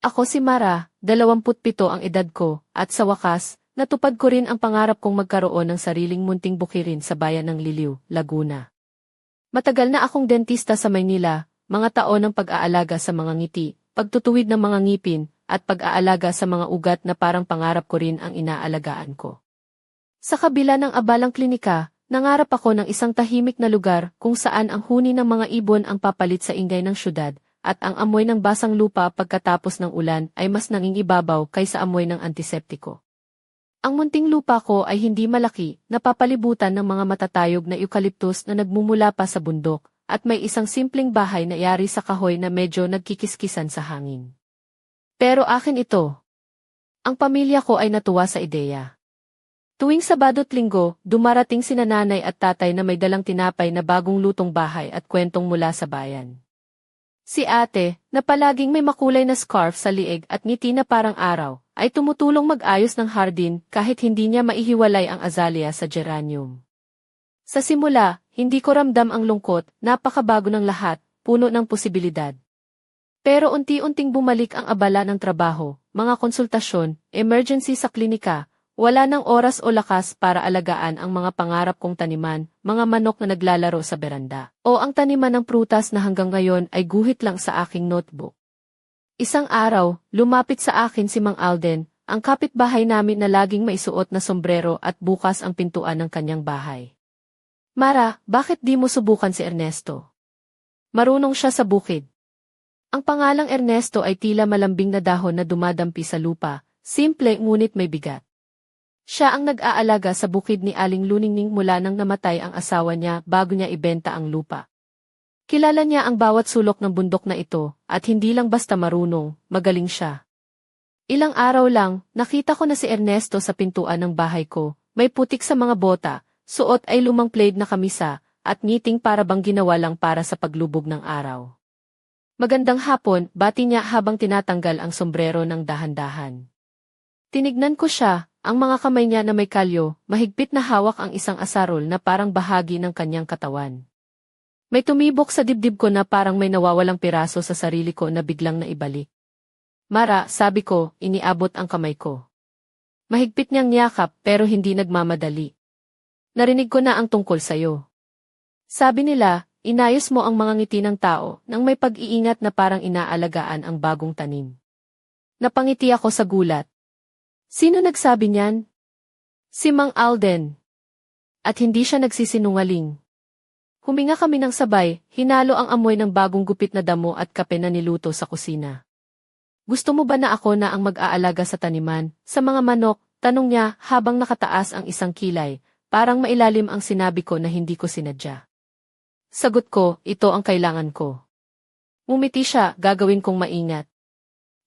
Ako si Mara, 27 ang edad ko, at sa wakas, natupad ko rin ang pangarap kong magkaroon ng sariling munting bukirin sa bayan ng Liliw, Laguna. Matagal na akong dentista sa Maynila, mga taon ng pag-aalaga sa mga ngiti, pagtutuwid ng mga ngipin, at pag-aalaga sa mga ugat na parang pangarap ko rin ang inaalagaan ko. Sa kabila ng abalang klinika, nangarap ako ng isang tahimik na lugar kung saan ang huni ng mga ibon ang papalit sa ingay ng syudad, at ang amoy ng basang lupa pagkatapos ng ulan ay mas nangingibabaw kaysa amoy ng antiseptiko. Ang munting lupa ko ay hindi malaki, napapalibutan ng mga matatayog na eucalyptus na nagmumula pa sa bundok, at may isang simpleng bahay na yari sa kahoy na medyo nagkikiskisan sa hangin. Pero akin ito. Ang pamilya ko ay natuwa sa ideya. Tuwing Sabado't Linggo, dumarating sina nanay at tatay na may dalang tinapay na bagong lutong bahay at kwentong mula sa bayan. Si ate, na palaging may makulay na scarf sa lieg at ngiti na parang araw, ay tumutulong mag-ayos ng hardin kahit hindi niya maihiwalay ang azalea sa geranium. Sa simula, hindi ko ramdam ang lungkot, napakabago ng lahat, puno ng posibilidad. Pero unti-unting bumalik ang abala ng trabaho, mga konsultasyon, emergency sa klinika, wala nang oras o lakas para alagaan ang mga pangarap kong taniman, mga manok na naglalaro sa beranda, o ang taniman ng prutas na hanggang ngayon ay guhit lang sa aking notebook. Isang araw, lumapit sa akin si Mang Alden, ang kapitbahay namin na laging maisuot na sombrero at bukas ang pintuan ng kanyang bahay. Mara, bakit di mo subukan si Ernesto? Marunong siya sa bukid. Ang pangalang Ernesto ay tila malambing na dahon na dumadampi sa lupa, simple ngunit may bigat. Siya ang nag-aalaga sa bukid ni Aling Luningning mula nang namatay ang asawa niya bago niya ibenta ang lupa. Kilala niya ang bawat sulok ng bundok na ito, at hindi lang basta marunong, magaling siya. Ilang araw lang, nakita ko na si Ernesto sa pintuan ng bahay ko, may putik sa mga bota, suot ay lumang plaid na kamisa, at ngiting para bang ginawa lang para sa paglubog ng araw. Magandang hapon, bati niya habang tinatanggal ang sombrero ng dahan-dahan. Tinignan ko siya, ang mga kamay niya na may kalyo, mahigpit na hawak ang isang asarol na parang bahagi ng kanyang katawan. May tumibok sa dibdib ko na parang may nawawalang piraso sa sarili ko na biglang naibalik. Mara, sabi ko, iniabot ang kamay ko. Mahigpit niyang niyakap pero hindi nagmamadali. Narinig ko na ang tungkol sayo. Sabi nila, inayos mo ang mga ngiti ng tao nang may pag-iingat na parang inaalagaan ang bagong tanim. Napangiti ako sa gulat. Sino nagsabi niyan? Si Mang Alden. At hindi siya nagsisinungaling. Huminga kami ng sabay, hinalo ang amoy ng bagong gupit na damo at kape na niluto sa kusina. Gusto mo ba na ako na ang mag-aalaga sa taniman, sa mga manok, tanong niya habang nakataas ang isang kilay, parang mailalim ang sinabi ko na hindi ko sinadya. Sagot ko, ito ang kailangan ko. Mumiti siya, gagawin kong maingat.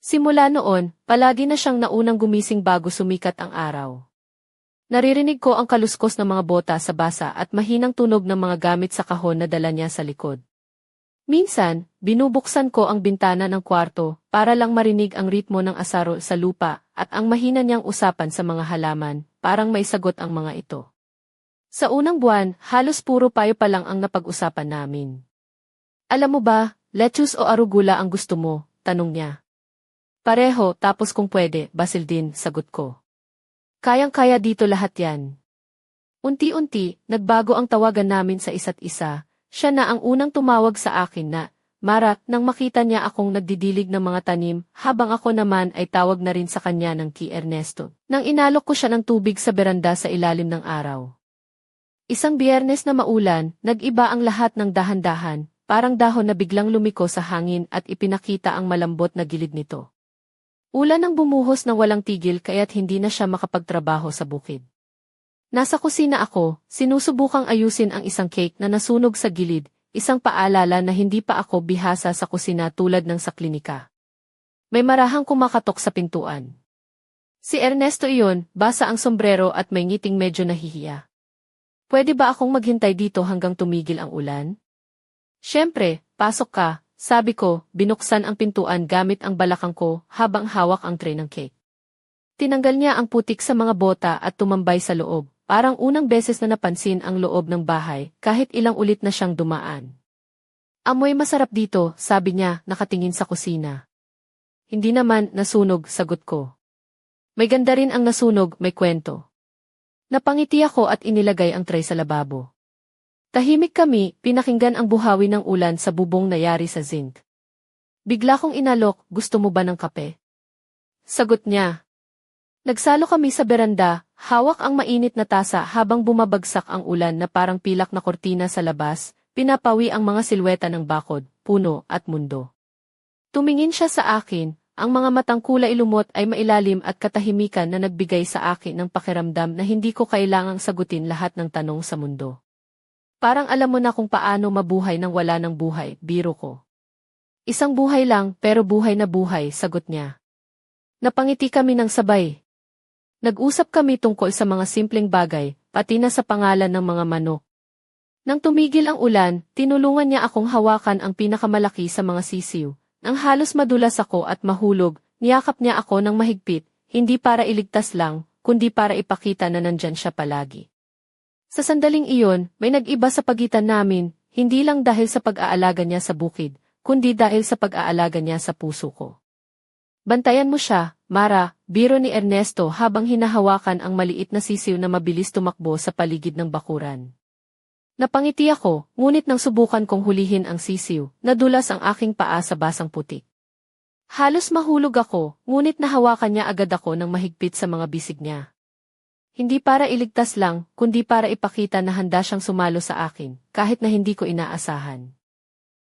Simula noon, palagi na siyang naunang gumising bago sumikat ang araw. Naririnig ko ang kaluskos ng mga bota sa basa at mahinang tunog ng mga gamit sa kahon na dala niya sa likod. Minsan, binubuksan ko ang bintana ng kwarto para lang marinig ang ritmo ng asaro sa lupa at ang mahina niyang usapan sa mga halaman, parang may sagot ang mga ito. Sa unang buwan, halos puro payo pa lang ang napag-usapan namin. Alam mo ba, lettuce o arugula ang gusto mo? Tanong niya. Pareho, tapos kung pwede, basil din, sagot ko. Kayang-kaya dito lahat yan. Unti-unti, nagbago ang tawagan namin sa isa't isa. Siya na ang unang tumawag sa akin na, Mara, nang makita niya akong nagdidilig ng mga tanim, habang ako naman ay tawag na rin sa kanya ng Ki Ernesto. Nang inalok ko siya ng tubig sa beranda sa ilalim ng araw. Isang biyernes na maulan, nag-iba ang lahat ng dahan-dahan, parang dahon na biglang lumiko sa hangin at ipinakita ang malambot na gilid nito. Ulan ang bumuhos ng walang tigil kaya't hindi na siya makapagtrabaho sa bukid. Nasa kusina ako, sinusubukang ayusin ang isang cake na nasunog sa gilid, isang paalala na hindi pa ako bihasa sa kusina tulad ng sa klinika. May marahang kumakatok sa pintuan. Si Ernesto iyon, basa ang sombrero at may ngiting medyo nahihiya. Pwede ba akong maghintay dito hanggang tumigil ang ulan? Siyempre, pasok ka, sabi ko, binuksan ang pintuan gamit ang balakang ko habang hawak ang tray ng cake. Tinanggal niya ang putik sa mga bota at tumambay sa loob, parang unang beses na napansin ang loob ng bahay kahit ilang ulit na siyang dumaan. Amoy masarap dito, sabi niya, nakatingin sa kusina. Hindi naman, nasunog, sagot ko. May ganda rin ang nasunog, may kwento. Napangiti ako at inilagay ang tray sa lababo. Tahimik kami, pinakinggan ang buhawi ng ulan sa bubong na yari sa zinc. Bigla kong inalok, gusto mo ba ng kape? Sagot niya. Nagsalo kami sa beranda, hawak ang mainit na tasa habang bumabagsak ang ulan na parang pilak na kortina sa labas, pinapawi ang mga silweta ng bakod, puno at mundo. Tumingin siya sa akin, ang mga matang kulay lumot ay mailalim at katahimikan na nagbigay sa akin ng pakiramdam na hindi ko kailangang sagutin lahat ng tanong sa mundo. Parang alam mo na kung paano mabuhay nang wala ng buhay, biro ko. Isang buhay lang, pero buhay na buhay, sagot niya. Napangiti kami ng sabay. Nag-usap kami tungkol sa mga simpleng bagay, pati na sa pangalan ng mga manok. Nang tumigil ang ulan, tinulungan niya akong hawakan ang pinakamalaki sa mga sisiw. Nang halos madulas ako at mahulog, niyakap niya ako ng mahigpit, hindi para iligtas lang, kundi para ipakita na nandyan siya palagi. Sa sandaling iyon, may nag-iba sa pagitan namin, hindi lang dahil sa pag-aalaga niya sa bukid, kundi dahil sa pag-aalaga niya sa puso ko. Bantayan mo siya, Mara, biro ni Ernesto habang hinahawakan ang maliit na sisiw na mabilis tumakbo sa paligid ng bakuran. Napangiti ako, ngunit nang subukan kong hulihin ang sisiw, nadulas ang aking paa sa basang putik. Halos mahulog ako, ngunit nahawakan niya agad ako ng mahigpit sa mga bisig niya. Hindi para iligtas lang, kundi para ipakita na handa siyang sumalo sa akin, kahit na hindi ko inaasahan.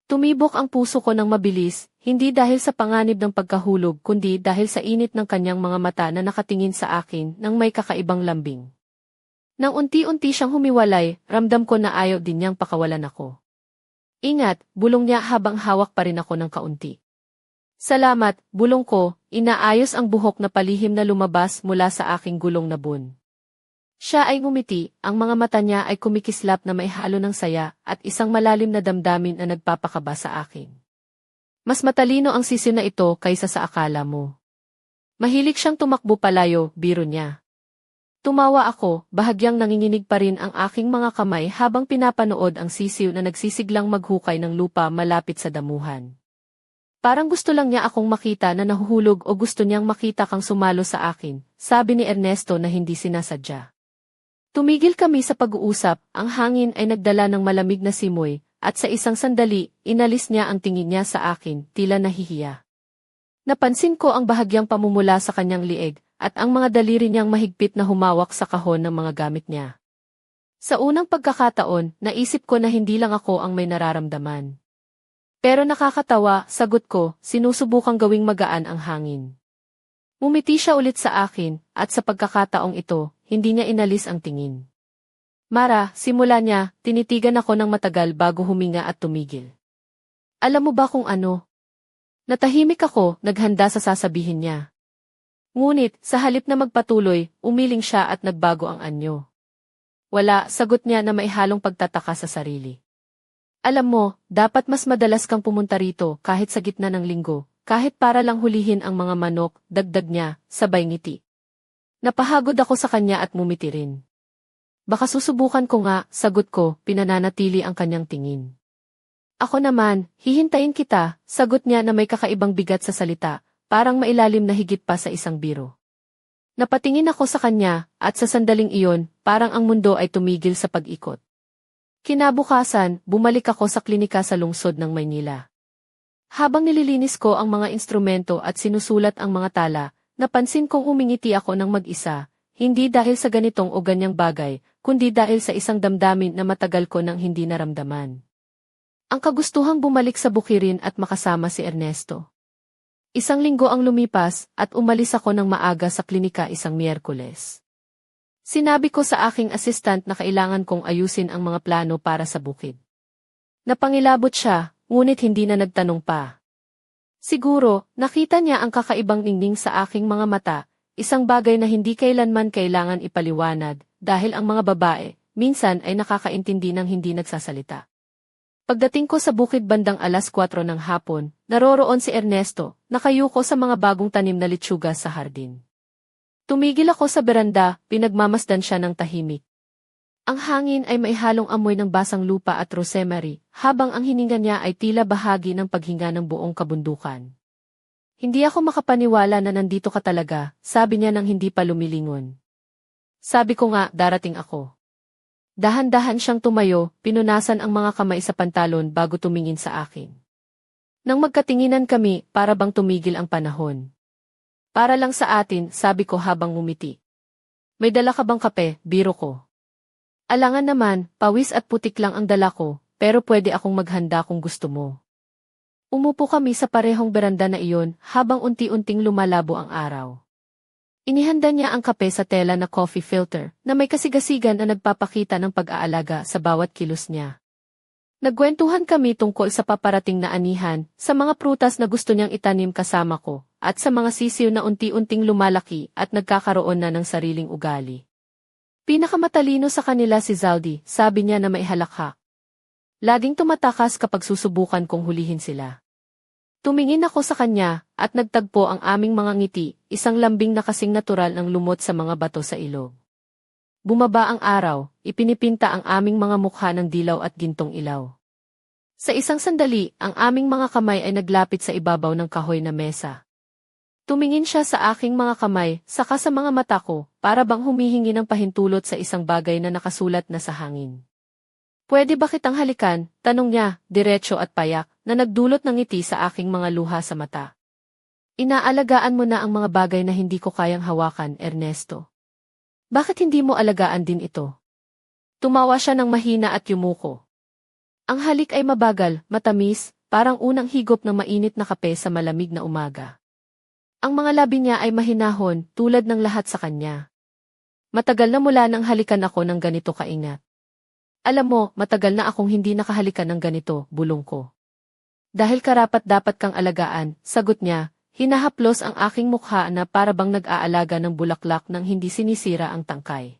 Tumibok ang puso ko ng mabilis, hindi dahil sa panganib ng pagkahulog kundi dahil sa init ng kanyang mga mata na nakatingin sa akin nang may kakaibang lambing. Nang unti-unti siyang humiwalay, ramdam ko na ayaw din niyang pakawalan ako. Ingat, bulong niya habang hawak pa rin ako ng kaunti. Salamat, bulong ko, inaayos ang buhok na palihim na lumabas mula sa aking gulong na bun. Siya ay ngumiti, ang mga mata niya ay kumikislap na may halo ng saya at isang malalim na damdamin na nagpapakaba sa akin. Mas matalino ang sisiw na ito kaysa sa akala mo. Mahilig siyang tumakbo palayo, biro niya. Tumawa ako, bahagyang nanginginig pa rin ang aking mga kamay habang pinapanood ang sisiw na nagsisiglang maghukay ng lupa malapit sa damuhan. Parang gusto lang niya akong makita na nahuhulog o gusto niyang makita kang sumalo sa akin, sabi ni Ernesto na hindi sinasadya. Tumigil kami sa pag-uusap, ang hangin ay nagdala ng malamig na simoy, at sa isang sandali, inalis niya ang tingin niya sa akin, tila nahihiya. Napansin ko ang bahagyang pamumula sa kanyang lieg, at ang mga daliri niyang mahigpit na humawak sa kahon ng mga gamit niya. Sa unang pagkakataon, naisip ko na hindi lang ako ang may nararamdaman. Pero nakakatawa, sagot ko, sinusubukang gawing magaan ang hangin. Umiti siya ulit sa akin, at sa pagkakataong ito, hindi niya inalis ang tingin. Mara, simula niya, tinitigan ako ng matagal bago huminga at tumigil. Alam mo ba kung ano? Natahimik ako, naghanda sa sasabihin niya. Ngunit, sa halip na magpatuloy, umiling siya at nagbago ang anyo. Wala, sagot niya na may halong pagtataka sa sarili. Alam mo, dapat mas madalas kang pumunta rito kahit sa gitna ng linggo, kahit para lang hulihin ang mga manok, dagdag niya, sabay ngiti. Napahagod ako sa kanya at mumiti rin. Baka susubukan ko nga, sagot ko, pinananatili ang kanyang tingin. Ako naman, hihintayin kita, sagot niya na may kakaibang bigat sa salita, parang mailalim na higit pa sa isang biro. Napatingin ako sa kanya, at sa sandaling iyon, parang ang mundo ay tumigil sa pag-ikot. Kinabukasan, bumalik ako sa klinika sa lungsod ng Maynila. Habang nililinis ko ang mga instrumento at sinusulat ang mga tala, napansin kong umingiti ako ng mag-isa, hindi dahil sa ganitong o ganyang bagay, kundi dahil sa isang damdamin na matagal ko nang hindi naramdaman. Ang kagustuhang bumalik sa bukirin at makasama si Ernesto. Isang linggo ang lumipas at umalis ako ng maaga sa klinika isang Miyerkules. Sinabi ko sa aking assistant na kailangan kong ayusin ang mga plano para sa bukid. Napangilabot siya, ngunit hindi na nagtanong pa. Siguro, nakita niya ang kakaibang ningning sa aking mga mata, isang bagay na hindi kailanman kailangan ipaliwanag, dahil ang mga babae, minsan ay nakakaintindi ng hindi nagsasalita. Pagdating ko sa bukid bandang alas 4 ng hapon, naroroon si Ernesto, nakayuko sa mga bagong tanim na litsuga sa hardin. Tumigil ako sa beranda, pinagmamasdan siya ng tahimik. Ang hangin ay may halong amoy ng basang lupa at rosemary, habang ang hininga niya ay tila bahagi ng paghinga ng buong kabundukan. Hindi ako makapaniwala na nandito ka talaga, sabi niya nang hindi pa lumilingon. Sabi ko nga, darating ako. Dahan-dahan siyang tumayo, pinunasan ang mga kamay sa pantalon bago tumingin sa akin. Nang magkatinginan kami, para bang tumigil ang panahon. Para lang sa atin, sabi ko habang ngumiti. May dala ka bang kape, biro ko. Alangan naman, pawis at putik lang ang dala ko, pero pwede akong maghanda kung gusto mo. Umupo kami sa parehong beranda na iyon habang unti-unting lumalabo ang araw. Inihanda niya ang kape sa tela na coffee filter na may kasigasigan na nagpapakita ng pag-aalaga sa bawat kilos niya. Nagkwentuhan kami tungkol sa paparating na anihan, sa mga prutas na gusto niyang itanim kasama ko, at sa mga sisiw na unti-unting lumalaki at nagkakaroon na ng sariling ugali. Pinakamatalino sa kanila si Zaldi, sabi niya na may halakha. Laging tumatakas kapag susubukan kong hulihin sila. Tumingin ako sa kanya, at nagtagpo ang aming mga ngiti, isang lambing na kasing natural ng lumot sa mga bato sa ilog. Bumaba ang araw, ipinipinta ang aming mga mukha ng dilaw at gintong ilaw. Sa isang sandali, ang aming mga kamay ay naglapit sa ibabaw ng kahoy na mesa. Tumingin siya sa aking mga kamay, saka sa mga mata ko, para bang humihingi ng pahintulot sa isang bagay na nakasulat na sa hangin. Pwede ba kitang halikan? Tanong niya, diretso at payak, na nagdulot ng ngiti sa aking mga luha sa mata. Inaalagaan mo na ang mga bagay na hindi ko kayang hawakan, Ernesto. Bakit hindi mo alagaan din ito? Tumawa siya ng mahina at yumuko. Ang halik ay mabagal, matamis, parang unang higop ng mainit na kape sa malamig na umaga. Ang mga labi niya ay mahinahon, tulad ng lahat sa kanya. Matagal na mula nang halikan ako ng ganito kaingat. Alam mo, matagal na akong hindi nakahalikan ng ganito, bulong ko. Dahil karapat dapat kang alagaan, sagot niya, hinahaplos ang aking mukha na para bang nag-aalaga ng bulaklak nang hindi sinisira ang tangkay.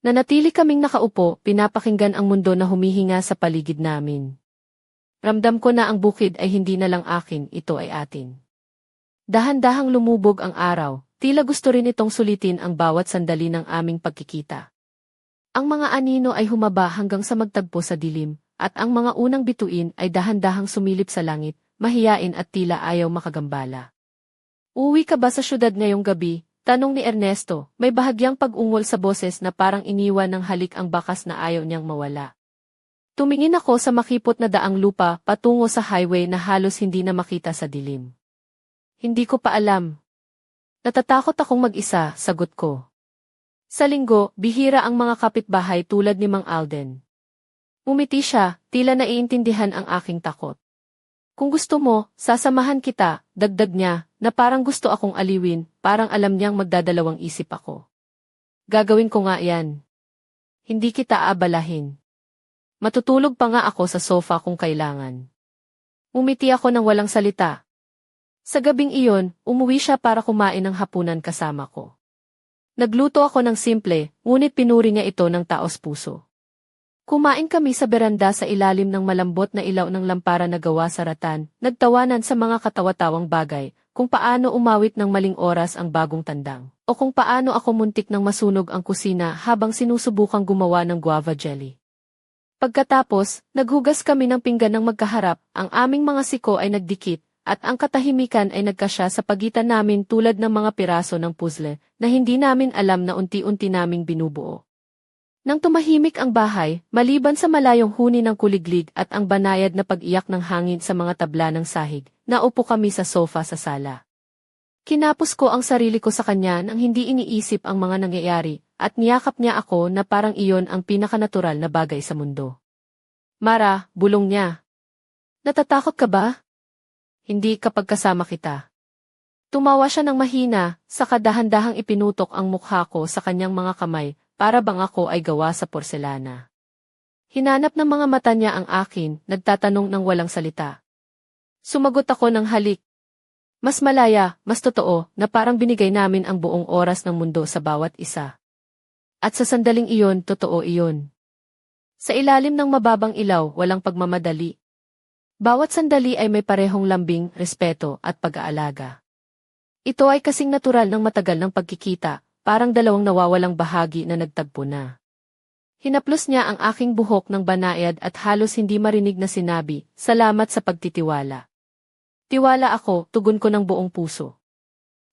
Nanatili kaming nakaupo, pinapakinggan ang mundo na humihinga sa paligid namin. Ramdam ko na ang bukid ay hindi na lang akin, ito ay atin. Dahan-dahang lumubog ang araw, tila gusto rin itong sulitin ang bawat sandali ng aming pagkikita. Ang mga anino ay humaba hanggang sa magtagpo sa dilim, at ang mga unang bituin ay dahan-dahang sumilip sa langit, mahiyain at tila ayaw makagambala. Uwi ka ba sa syudad ngayong gabi? Tanong ni Ernesto, may bahagyang pag-ungol sa boses na parang iniwan ng halik ang bakas na ayaw niyang mawala. Tumingin ako sa makipot na daang lupa patungo sa highway na halos hindi na makita sa dilim. Hindi ko pa alam. Natatakot akong mag-isa, sagot ko. Sa linggo, bihira ang mga kapitbahay tulad ni Mang Alden. Umiti siya, tila naiintindihan ang aking takot. Kung gusto mo, sasamahan kita, dagdag niya, na parang gusto akong aliwin, parang alam niyang magdadalawang isip ako. Gagawin ko nga yan. Hindi kita aabalahin. Matutulog pa nga ako sa sofa kung kailangan. Umiti ako ng walang salita. Sa gabing iyon, umuwi siya para kumain ng hapunan kasama ko. Nagluto ako ng simple, ngunit pinuri niya ito ng taos puso. Kumain kami sa beranda sa ilalim ng malambot na ilaw ng lampara na gawa sa ratan, nagtawanan sa mga katawa-tawang bagay, kung paano umawit ng maling oras ang bagong tandang, o kung paano ako muntik ng masunog ang kusina habang sinusubukang gumawa ng guava jelly. Pagkatapos, naghugas kami ng pinggan ng magkaharap, ang aming mga siko ay nagdikit, at ang katahimikan ay nagkasya sa pagitan namin tulad ng mga piraso ng puzzle na hindi namin alam na unti-unti naming binubuo. Nang tumahimik ang bahay, maliban sa malayong huni ng kuliglig at ang banayad na pag-iyak ng hangin sa mga tabla ng sahig, naupo kami sa sofa sa sala. Kinapos ko ang sarili ko sa kanya nang hindi iniisip ang mga nangyayari, at niyakap niya ako na parang iyon ang pinakanatural na bagay sa mundo. Mara, bulong niya. Natatakot ka ba? Hindi kapag kasama kita. Tumawa siya ng mahina, sa kadahan-dahang ipinutok ang mukha ko sa kanyang mga kamay, para bang ako ay gawa sa porselana. Hinanap ng mga mata niya ang akin, nagtatanong ng walang salita. Sumagot ako ng halik. Mas malaya, mas totoo, na parang binigay namin ang buong oras ng mundo sa bawat isa. At sa sandaling iyon, totoo iyon. Sa ilalim ng mababang ilaw, walang pagmamadali. Bawat sandali ay may parehong lambing, respeto, at pag-aalaga. Ito ay kasing natural ng matagal ng pagkikita, parang dalawang nawawalang bahagi na nagtagpo na. Hinaplos niya ang aking buhok ng banayad at halos hindi marinig na sinabi, salamat sa pagtitiwala. Tiwala ako, tugon ko ng buong puso.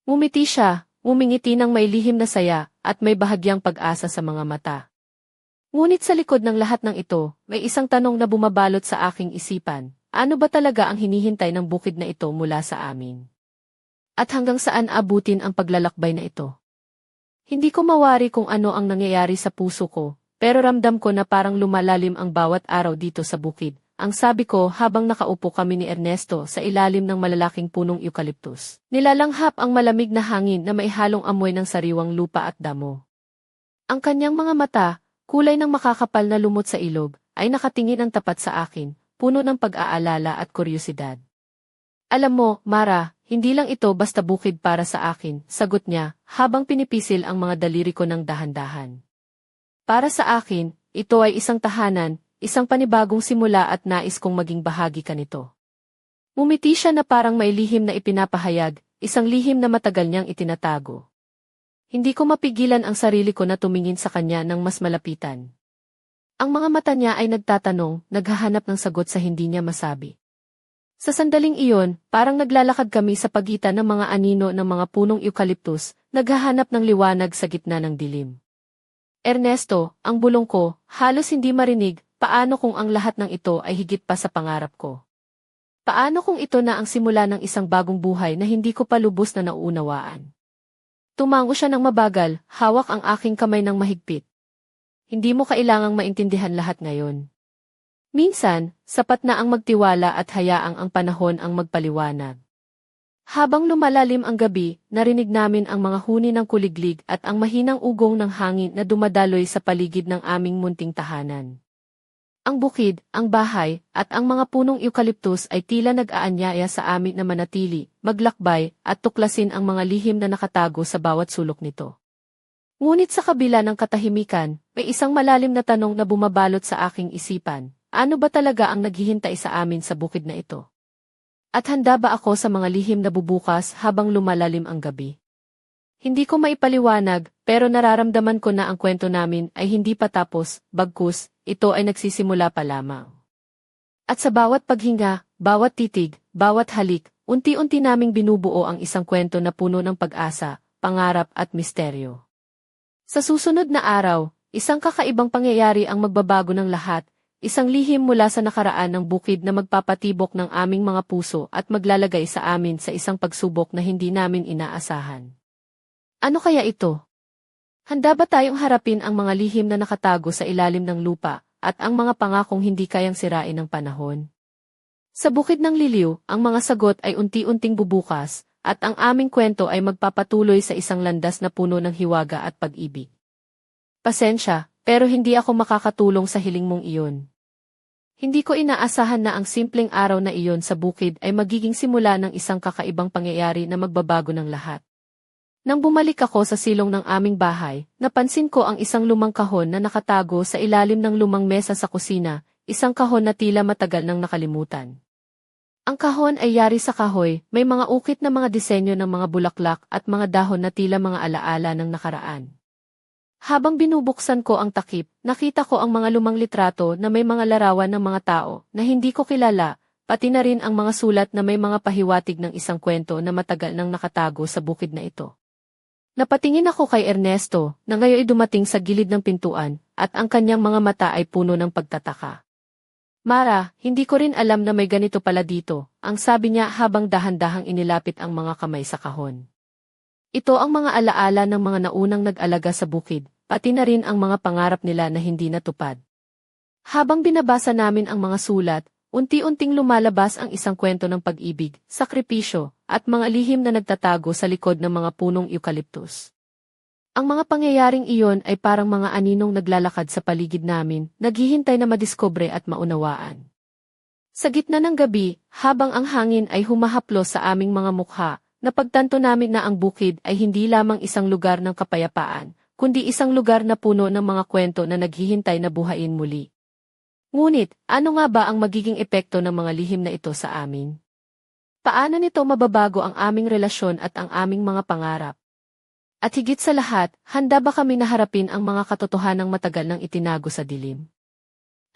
Ngumiti siya, ngumingiti ng may lihim na saya, at may bahagyang pag-asa sa mga mata. Ngunit sa likod ng lahat ng ito, may isang tanong na bumabalot sa aking isipan. Ano ba talaga ang hinihintay ng bukid na ito mula sa amin? At hanggang saan abutin ang paglalakbay na ito? Hindi ko mawari kung ano ang nangyayari sa puso ko, pero ramdam ko na parang lumalalim ang bawat araw dito sa bukid. Ang sabi ko habang nakaupo kami ni Ernesto sa ilalim ng malalaking punong eucalyptus. Nilalanghap ang malamig na hangin na may halong amoy ng sariwang lupa at damo. Ang kanyang mga mata, kulay ng makakapal na lumot sa ilog, ay nakatingin ang tapat sa akin, puno ng pag-aalala at kuryosidad. Alam mo, Mara, hindi lang ito basta bukid para sa akin, sagot niya, habang pinipisil ang mga daliri ko ng dahan-dahan. Para sa akin, ito ay isang tahanan, isang panibagong simula at nais kong maging bahagi ka nito. Mumiti siya na parang may lihim na ipinapahayag, isang lihim na matagal niyang itinatago. Hindi ko mapigilan ang sarili ko na tumingin sa kanya ng mas malapitan. Ang mga mata niya ay nagtatanong, naghahanap ng sagot sa hindi niya masabi. Sa sandaling iyon, parang naglalakad kami sa pagitan ng mga anino ng mga punong eucalyptus, naghahanap ng liwanag sa gitna ng dilim. Ernesto, ang bulong ko, halos hindi marinig, paano kung ang lahat ng ito ay higit pa sa pangarap ko? Paano kung ito na ang simula ng isang bagong buhay na hindi ko pa lubos na nauunawaan? Tumango siya ng mabagal, hawak ang aking kamay ng mahigpit. Hindi mo kailangang maintindihan lahat ngayon. Minsan, sapat na ang magtiwala at hayaang ang panahon ang magpaliwanag. Habang lumalalim ang gabi, narinig namin ang mga huni ng kuliglig at ang mahinang ugong ng hangin na dumadaloy sa paligid ng aming munting tahanan. Ang bukid, ang bahay, at ang mga punong eucalyptus ay tila nag-aanyaya sa amin na manatili, maglakbay, at tuklasin ang mga lihim na nakatago sa bawat sulok nito. Ngunit sa kabila ng katahimikan, may isang malalim na tanong na bumabalot sa aking isipan. Ano ba talaga ang naghihintay sa amin sa bukid na ito? At handa ba ako sa mga lihim na bubukas habang lumalalim ang gabi? Hindi ko maipaliwanag, pero nararamdaman ko na ang kwento namin ay hindi pa tapos, bagkus, ito ay nagsisimula pa lamang. At sa bawat paghinga, bawat titig, bawat halik, unti-unti naming binubuo ang isang kwento na puno ng pag-asa, pangarap at misteryo. Sa susunod na araw, isang kakaibang pangyayari ang magbabago ng lahat, isang lihim mula sa nakaraan ng bukid na magpapatibok ng aming mga puso at maglalagay sa amin sa isang pagsubok na hindi namin inaasahan. Ano kaya ito? Handa ba tayong harapin ang mga lihim na nakatago sa ilalim ng lupa at ang mga pangakong hindi kayang sirain ng panahon? Sa bukid ng liliw, ang mga sagot ay unti-unting bubukas, at ang aming kwento ay magpapatuloy sa isang landas na puno ng hiwaga at pag-ibig. Pasensya, pero hindi ako makakatulong sa hiling mong iyon. Hindi ko inaasahan na ang simpleng araw na iyon sa bukid ay magiging simula ng isang kakaibang pangyayari na magbabago ng lahat. Nang bumalik ako sa silong ng aming bahay, napansin ko ang isang lumang kahon na nakatago sa ilalim ng lumang mesa sa kusina, isang kahon na tila matagal nang nakalimutan. Ang kahon ay yari sa kahoy, may mga ukit na mga disenyo ng mga bulaklak at mga dahon na tila mga alaala ng nakaraan. Habang binubuksan ko ang takip, nakita ko ang mga lumang litrato na may mga larawan ng mga tao na hindi ko kilala, pati na rin ang mga sulat na may mga pahiwatig ng isang kwento na matagal nang nakatago sa bukid na ito. Napatingin ako kay Ernesto, na ngayon ay dumating sa gilid ng pintuan, at ang kanyang mga mata ay puno ng pagtataka. Mara, hindi ko rin alam na may ganito pala dito, ang sabi niya habang dahan-dahang inilapit ang mga kamay sa kahon. Ito ang mga alaala ng mga naunang nag-alaga sa bukid, pati na rin ang mga pangarap nila na hindi natupad. Habang binabasa namin ang mga sulat, unti-unting lumalabas ang isang kwento ng pag-ibig, sakripisyo, at mga lihim na nagtatago sa likod ng mga punong eucalyptus. Ang mga pangyayaring iyon ay parang mga aninong naglalakad sa paligid namin, naghihintay na madiskobre at maunawaan. Sa gitna ng gabi, habang ang hangin ay humahaplos sa aming mga mukha, napagtanto namin na ang bukid ay hindi lamang isang lugar ng kapayapaan, kundi isang lugar na puno ng mga kwento na naghihintay na buhayin muli. Ngunit, ano nga ba ang magiging epekto ng mga lihim na ito sa amin? Paano nito mababago ang aming relasyon at ang aming mga pangarap? At higit sa lahat, handa ba kami naharapin ang mga katotohanang matagal nang itinago sa dilim?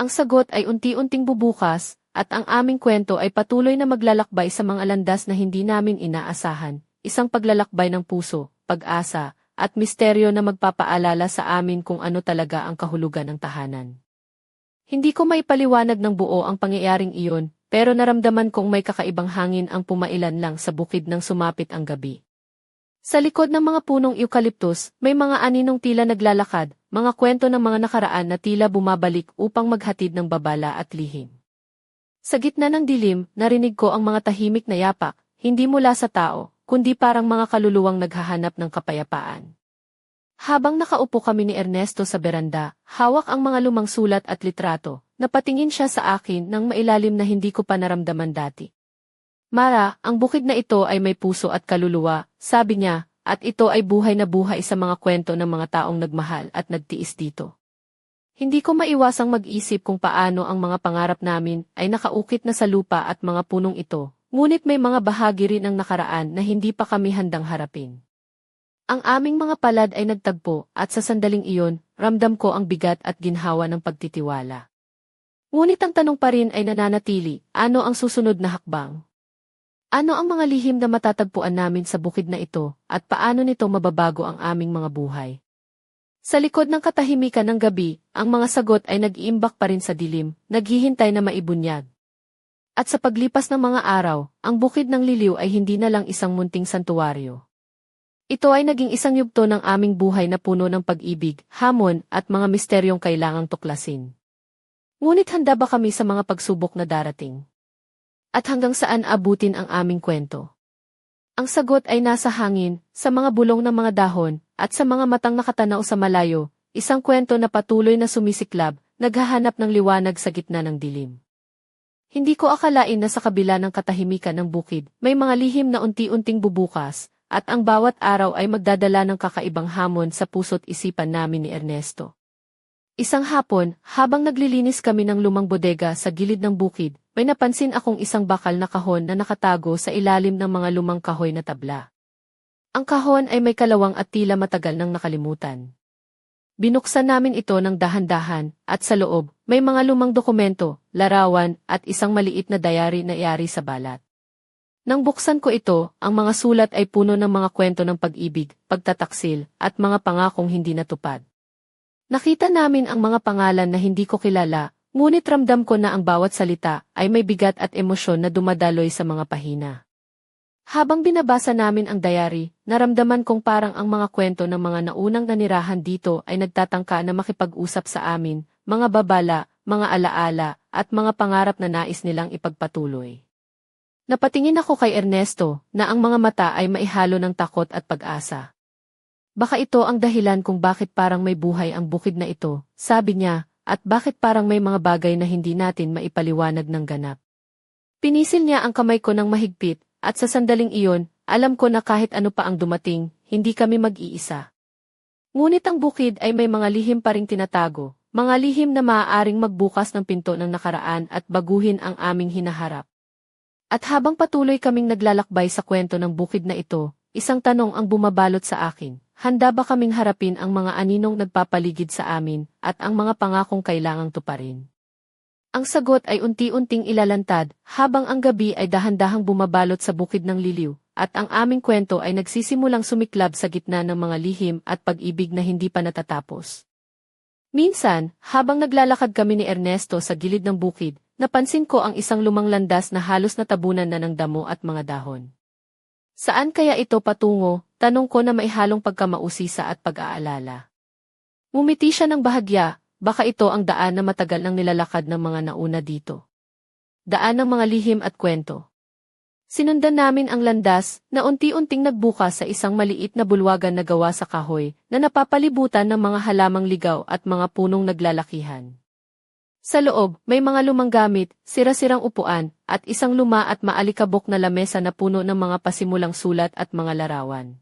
Ang sagot ay unti-unting bubukas, at ang aming kwento ay patuloy na maglalakbay sa mga landas na hindi namin inaasahan, isang paglalakbay ng puso, pag-asa, at misteryo na magpapaalala sa amin kung ano talaga ang kahulugan ng tahanan. Hindi ko maipaliwanag ng buo ang pangyayaring iyon, pero naramdaman kong may kakaibang hangin ang pumailan lang sa bukid ng sumapit ang gabi. Sa likod ng mga punong eucalyptus, may mga aninong tila naglalakad, mga kwento ng mga nakaraan na tila bumabalik upang maghatid ng babala at lihim. Sa gitna ng dilim, narinig ko ang mga tahimik na yapak, hindi mula sa tao, kundi parang mga kaluluwang naghahanap ng kapayapaan. Habang nakaupo kami ni Ernesto sa beranda, hawak ang mga lumang sulat at litrato, napatingin siya sa akin ng mailalim na hindi ko pa naramdaman dati. Mara, ang bukid na ito ay may puso at kaluluwa, sabi niya, at ito ay buhay na buhay sa mga kwento ng mga taong nagmahal at nagtiis dito. Hindi ko maiwasang mag-isip kung paano ang mga pangarap namin ay nakaukit na sa lupa at mga punong ito, ngunit may mga bahagi rin ng nakaraan na hindi pa kami handang harapin. Ang aming mga palad ay nagtagpo at sa sandaling iyon, ramdam ko ang bigat at ginhawa ng pagtitiwala. Ngunit ang tanong pa rin ay nananatili, ano ang susunod na hakbang? Ano ang mga lihim na matatagpuan namin sa bukid na ito, at paano nito mababago ang aming mga buhay? Sa likod ng katahimikan ng gabi, ang mga sagot ay nag-iimbak pa rin sa dilim, naghihintay na maibunyag. At sa paglipas ng mga araw, ang bukid ng liliw ay hindi na lang isang munting santuwaryo. Ito ay naging isang yugto ng aming buhay na puno ng pag-ibig, hamon, at mga misteryong kailangang tuklasin. Ngunit handa ba kami sa mga pagsubok na darating? At hanggang saan abutin ang aming kwento? Ang sagot ay nasa hangin, sa mga bulong ng mga dahon, at sa mga matang nakatanaw sa malayo, isang kwento na patuloy na sumisiklab, naghahanap ng liwanag sa gitna ng dilim. Hindi ko akalain na sa kabila ng katahimikan ng bukid, may mga lihim na unti-unting bubukas, at ang bawat araw ay magdadala ng kakaibang hamon sa puso't isipan namin ni Ernesto. Isang hapon, habang naglilinis kami ng lumang bodega sa gilid ng bukid, may napansin akong isang bakal na kahon na nakatago sa ilalim ng mga lumang kahoy na tabla. Ang kahon ay may kalawang at tila matagal nang nakalimutan. Binuksan namin ito ng dahan-dahan, at sa loob, may mga lumang dokumento, larawan, at isang maliit na diary na iari sa balat. Nang buksan ko ito, ang mga sulat ay puno ng mga kwento ng pag-ibig, pagtataksil, at mga pangakong hindi natupad. Nakita namin ang mga pangalan na hindi ko kilala, ngunit ramdam ko na ang bawat salita ay may bigat at emosyon na dumadaloy sa mga pahina. Habang binabasa namin ang diary, naramdaman kong parang ang mga kwento ng mga naunang nanirahan dito ay nagtatangka na makipag-usap sa amin, mga babala, mga alaala, at mga pangarap na nais nilang ipagpatuloy. Napatingin ako kay Ernesto na ang mga mata ay maihalo ng takot at pag-asa. Baka ito ang dahilan kung bakit parang may buhay ang bukid na ito, sabi niya, at bakit parang may mga bagay na hindi natin maipaliwanag ng ganap. Pinisil niya ang kamay ko ng mahigpit, at sa sandaling iyon, alam ko na kahit ano pa ang dumating, hindi kami mag-iisa. Ngunit ang bukid ay may mga lihim pa ring tinatago, mga lihim na maaaring magbukas ng pinto ng nakaraan at baguhin ang aming hinaharap. At habang patuloy kaming naglalakbay sa kwento ng bukid na ito, isang tanong ang bumabalot sa akin. Handa ba kaming harapin ang mga aninong nagpapaligid sa amin at ang mga pangakong kailangang tuparin? Ang sagot ay unti-unting ilalantad habang ang gabi ay dahan-dahang bumabalot sa bukid ng liliw at ang aming kwento ay nagsisimulang sumiklab sa gitna ng mga lihim at pag-ibig na hindi pa natatapos. Minsan, habang naglalakad kami ni Ernesto sa gilid ng bukid, napansin ko ang isang lumang landas na halos natabunan na ng damo at mga dahon. Saan kaya ito patungo? Tanong ko na may halong pagkamausisa at pag-aalala. Ngumiti siya ng bahagya, baka ito ang daan na matagal nang nilalakad ng mga nauna dito. Daan ng mga lihim at kwento. Sinundan namin ang landas na unti-unting nagbukas sa isang maliit na bulwagan na gawa sa kahoy na napapalibutan ng mga halamang ligaw at mga punong naglalakihan. Sa loob, may mga lumang gamit, sira-sirang upuan, at isang luma at maalikabok na lamesa na puno ng mga pasimulang sulat at mga larawan.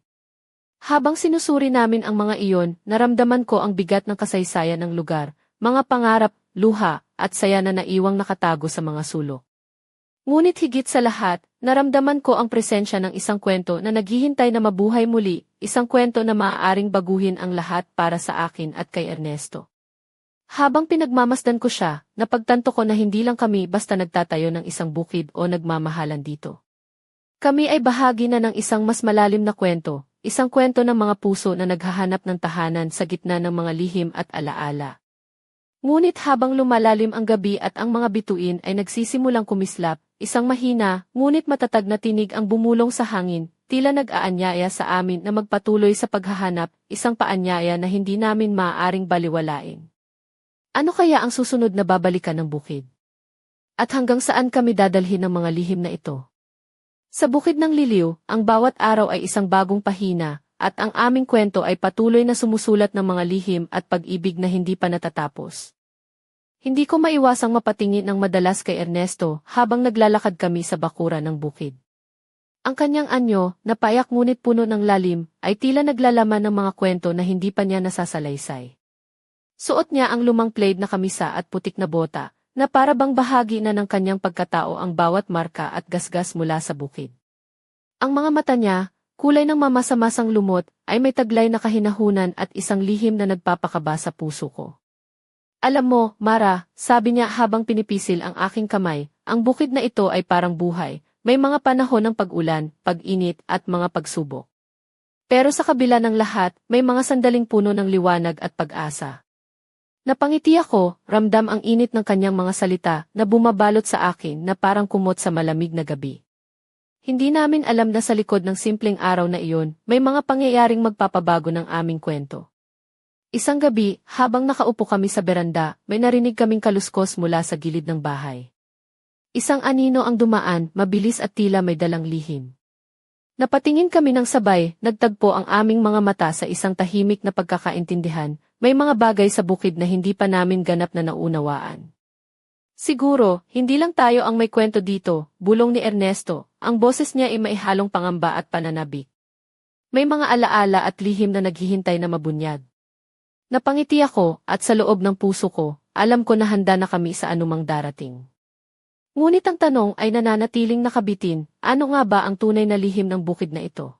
Habang sinusuri namin ang mga iyon, naramdaman ko ang bigat ng kasaysayan ng lugar, mga pangarap, luha, at saya na naiwang nakatago sa mga sulok. Ngunit higit sa lahat, naramdaman ko ang presensya ng isang kwento na naghihintay na mabuhay muli, isang kwento na maaaring baguhin ang lahat para sa akin at kay Ernesto. Habang pinagmamasdan ko siya, napagtanto ko na hindi lang kami basta nagtatayo ng isang bukid o nagmamahalan dito. Kami ay bahagi na ng isang mas malalim na kwento, isang kwento ng mga puso na naghahanap ng tahanan sa gitna ng mga lihim at alaala. Ngunit habang lumalalim ang gabi at ang mga bituin ay nagsisimulang kumislap, isang mahina, ngunit matatag na tinig ang bumulong sa hangin, tila nag-aanyaya sa amin na magpatuloy sa paghahanap, isang paanyaya na hindi namin maaaring baliwalain. Ano kaya ang susunod na babalikan ng bukid? At hanggang saan kami dadalhin ng mga lihim na ito? Sa bukid ng liliw, ang bawat araw ay isang bagong pahina, at ang aming kwento ay patuloy na sumusulat ng mga lihim at pag-ibig na hindi pa natatapos. Hindi ko maiwasang mapatingin ng madalas kay Ernesto habang naglalakad kami sa bakura ng bukid. Ang kanyang anyo, na payak ngunit puno ng lalim, ay tila naglalaman ng mga kwento na hindi pa niya nasasalaysay. Suot niya ang lumang plaid na kamisa at putik na bota, na para bang bahagi na ng kanyang pagkatao ang bawat marka at gasgas mula sa bukid. Ang mga mata niya, kulay ng mamasa-masang lumot, ay may taglay na kahinahunan at isang lihim na nagpapakaba sa puso ko. Alam mo, Mara, sabi niya habang pinipisil ang aking kamay, ang bukid na ito ay parang buhay, may mga panahon ng pag-ulan, pag-init at mga pagsubok. Pero sa kabila ng lahat, may mga sandaling puno ng liwanag at pag-asa. Napangiti ako, ramdam ang init ng kanyang mga salita na bumabalot sa akin na parang kumot sa malamig na gabi. Hindi namin alam na sa likod ng simpleng araw na iyon, may mga pangyayaring magpapabago ng aming kwento. Isang gabi, habang nakaupo kami sa beranda, may narinig kaming kaluskos mula sa gilid ng bahay. Isang anino ang dumaan, mabilis at tila may dalang lihim. Napatingin kami ng sabay, nagtagpo ang aming mga mata sa isang tahimik na pagkakaintindihan, may mga bagay sa bukid na hindi pa namin ganap na naunawaan. Siguro, hindi lang tayo ang may kwento dito, bulong ni Ernesto, ang boses niya ay maihalong pangamba at pananabik. May mga alaala at lihim na naghihintay na mabunyag. Napangiti ako, at sa loob ng puso ko, alam ko na handa na kami sa anumang darating. Ngunit ang tanong ay nananatiling nakabitin, ano nga ba ang tunay na lihim ng bukid na ito?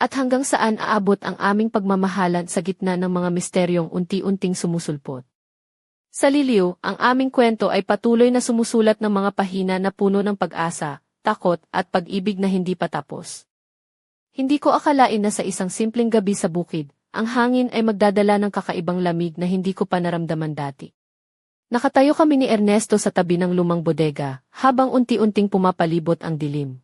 At hanggang saan aabot ang aming pagmamahalan sa gitna ng mga misteryong unti-unting sumusulpot? Sa liliw, ang aming kwento ay patuloy na sumusulat ng mga pahina na puno ng pag-asa, takot at pag-ibig na hindi pa tapos. Hindi ko akalain na sa isang simpleng gabi sa bukid, ang hangin ay magdadala ng kakaibang lamig na hindi ko pa naramdaman dati. Nakatayo kami ni Ernesto sa tabi ng lumang bodega, habang unti-unting pumapalibot ang dilim.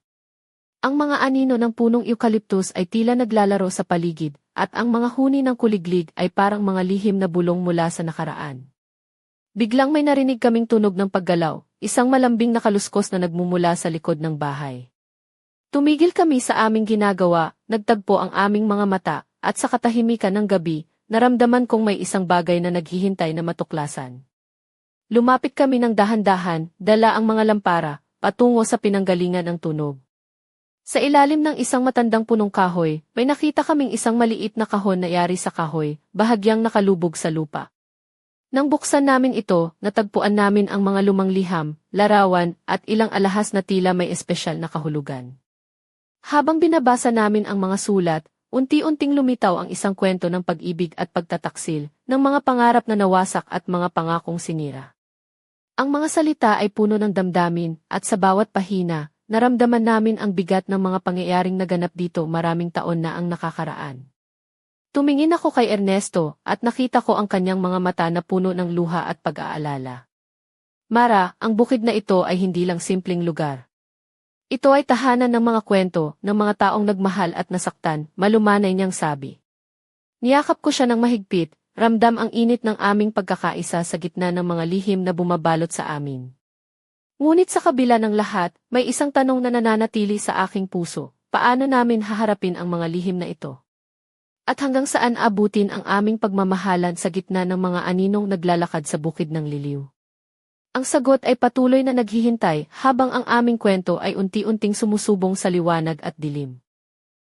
Ang mga anino ng punong eucalyptus ay tila naglalaro sa paligid, at ang mga huni ng kuliglig ay parang mga lihim na bulong mula sa nakaraan. Biglang may narinig kaming tunog ng paggalaw, isang malambing na kaluskos na nagmumula sa likod ng bahay. Tumigil kami sa aming ginagawa, nagtagpo ang aming mga mata, at sa katahimikan ng gabi, naramdaman kong may isang bagay na naghihintay na matuklasan. Lumapit kami ng dahan-dahan, dala ang mga lampara, patungo sa pinanggalingan ng tunog. Sa ilalim ng isang matandang punong kahoy, may nakita kaming isang maliit na kahon na yari sa kahoy, bahagyang nakalubog sa lupa. Nang buksan namin ito, natagpuan namin ang mga lumang liham, larawan, at ilang alahas na tila may espesyal na kahulugan. Habang binabasa namin ang mga sulat, unti-unting lumitaw ang isang kwento ng pag-ibig at pagtataksil, ng mga pangarap na nawasak at mga pangakong sinira. Ang mga salita ay puno ng damdamin, at sa bawat pahina, naramdaman namin ang bigat ng mga pangyayaring naganap dito maraming taon na ang nakakaraan. Tumingin ako kay Ernesto, at nakita ko ang kanyang mga mata na puno ng luha at pag-aalala. Mara, ang bukid na ito ay hindi lang simpleng lugar. Ito ay tahanan ng mga kwento ng mga taong nagmahal at nasaktan, malumanay niyang sabi. Niyakap ko siya ng mahigpit, Ramdam ang init ng aming pagkakaisa sa gitna ng mga lihim na bumabalot sa amin. Ngunit sa kabila ng lahat, may isang tanong na nananatili sa aking puso, paano namin haharapin ang mga lihim na ito? At hanggang saan abutin ang aming pagmamahalan sa gitna ng mga aninong naglalakad sa bukid ng liliw? Ang sagot ay patuloy na naghihintay habang ang aming kwento ay unti-unting sumusubong sa liwanag at dilim.